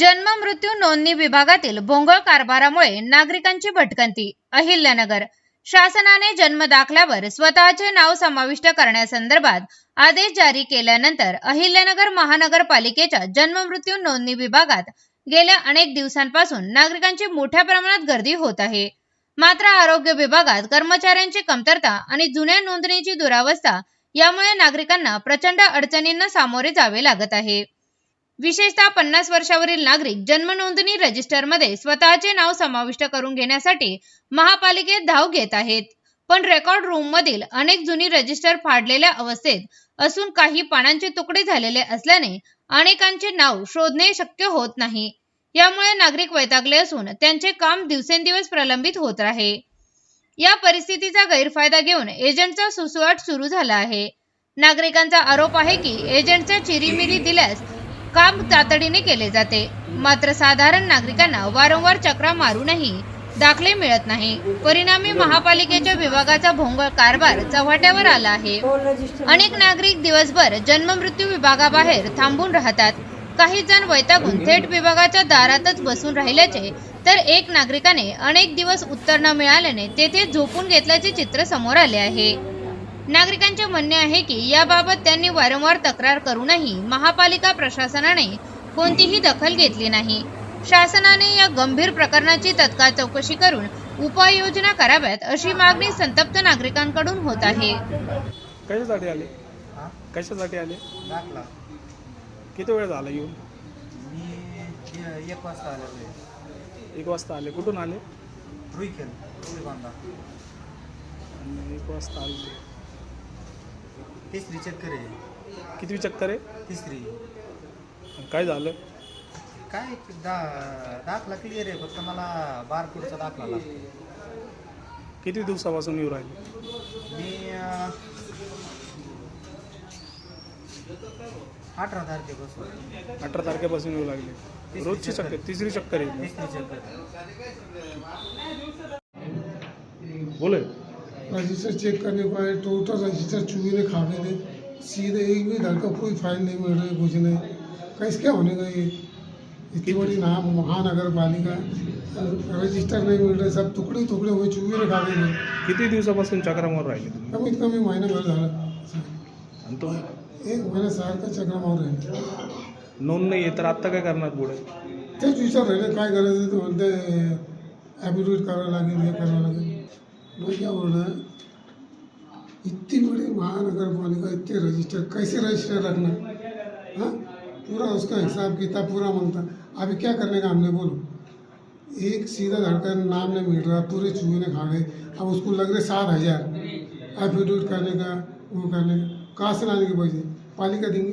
जन्म मृत्यू नोंदणी विभागातील भोंगळ कारभारामुळे नागरिकांची भटकंती अहिल्यानगर. शासनाने जन्म दाखल्यावर स्वतःचे नाव समाविष्ट करण्यासंदर्भात आदेश जारी केल्यानंतर अहिल्यानगर महानगरपालिकेच्या जन्म मृत्यू नोंदणी विभागात गेल्या अनेक दिवसांपासून नागरिकांची मोठ्या प्रमाणात गर्दी होत आहे. मात्र आरोग्य विभागात कर्मचाऱ्यांची कमतरता आणि जुन्या नोंदणीची दुरावस्था यामुळे नागरिकांना प्रचंड अडचणींना सामोरे जावे लागत आहे. विशेषतः पन्नास वर्षावरील नागरिक जन्म नोंदणी रजिस्टरमध्ये स्वतःचे नाव समाविष्ट करून घेण्यासाठी महापालिकेत धाव घेत आहेत. पण रेकॉर्ड रूम मधील अनेक जुनी रजिस्टर फाडलेल्या अवस्थेत असून काही पानांचे तुकडे झालेले असल्याने अनेकांचे नाव शोधणे शक्य होत नाही. यामुळे नागरिक वैतागले असून त्यांचे काम दिवसेंदिवस प्रलंबित होत आहे. या परिस्थितीचा गैरफायदा घेऊन एजंटचा सुसुवाट सुरू झाला आहे. नागरिकांचा आरोप आहे की एजंटच्या चिरीमिरी दिल्यास काम तातडीने केले जाते. मात्र साधारण नागरिकांना वारंवार चक्रा मारूनही दाखले मिळत नाही. परिणामी महापालिकेच्या विभागाचा भोंगळ कारभार चव्हाट्यावर आला आहे. अनेक नागरिक दिवसभर जन्ममृत्यू विभागाबाहेर थांबून राहतात. काही जण वैतागून थेट विभागाच्या दारातच बसून राहिल्याचे तर एक नागरिकाने अनेक दिवस उत्तर न मिळाल्याने तेथे झोपून घेतल्याचे चित्र समोर आले आहे. नागरिकांचे म्हणणे आहे की याबाबत त्यांनी वारंवार तक्रार करूनही महापालिका प्रशासनाने कोणतीही दखल घेतली नाही. शासनाने या गंभीर प्रकरणाची तत्काळ चौकशी करून उपाययोजना कराव्यात अशी मागणी संतप्त नागरिकांकडून होत आहे. कशासाठी आले? हा? कशासाठी आले? दाखला. किती वेळ झाला येऊन? मी ए- एक वाजता आलेलो आहे एक वाजता आले. कुठून आले? रुईखेल रुईबांधा. आणि एक वाजता आले. तिसरी चक्कर आहे. कितवी चक्कर आहे? तिसरी. काय झालं? काय दा दाखला क्लिअर आहे फक्त मला बारकोडचा दाखला लागतो किती दिवसापासून येऊ राहिले? मी अं, अठरा तारखेपासून. अठरा तारखेपासून येऊ लागले. रोजची चक्कर तिसरी चक्कर आहे. तिसरी चक्कर. बोले. रजिस्टर चेक करने को आए टोटल रजिस्टर चूहे ने खा गए थे सीधे एक भी धड़ का कोई फ़ाइल नहीं मिल रही कुछ नहीं। कैसे क्या होने का ये? इतनी बड़ी नाम महानगर पालिका रजिस्टर नहीं मिल रहे सब टुकड़े टुकड़े हुए चूहे ने खा गए थे किती दिवसापासून चक्रामावर राहिले कमीत कमी महिना भर झाला आणि तुम्ही? एक महिना सारखा चक्रामावर राहिले नोंद नाही आहे तर आत्ता काय करणार पुढे? तेच विचार राहिले काय करायचं ते म्हणते ॲबिट्यूट करावं लागेल हे करावं लागेल. है इतनी बड़ी महानगर पालिका इतने रजिस्टर कैसे रजिस्टर रखना हाँ? पूरा उसका हिसाब किताब पूरा माँगता। अभी क्या करने का हमने बोलो? एक सीधा धड़का नाम नहीं मिल रहा, पूरे चूहे ने खा गए। अब उसको लग रहे सात हज़ार। एफिडेविट करने का, वो करने का। कहाँ से लाने के पैसे? पालिका देंगे?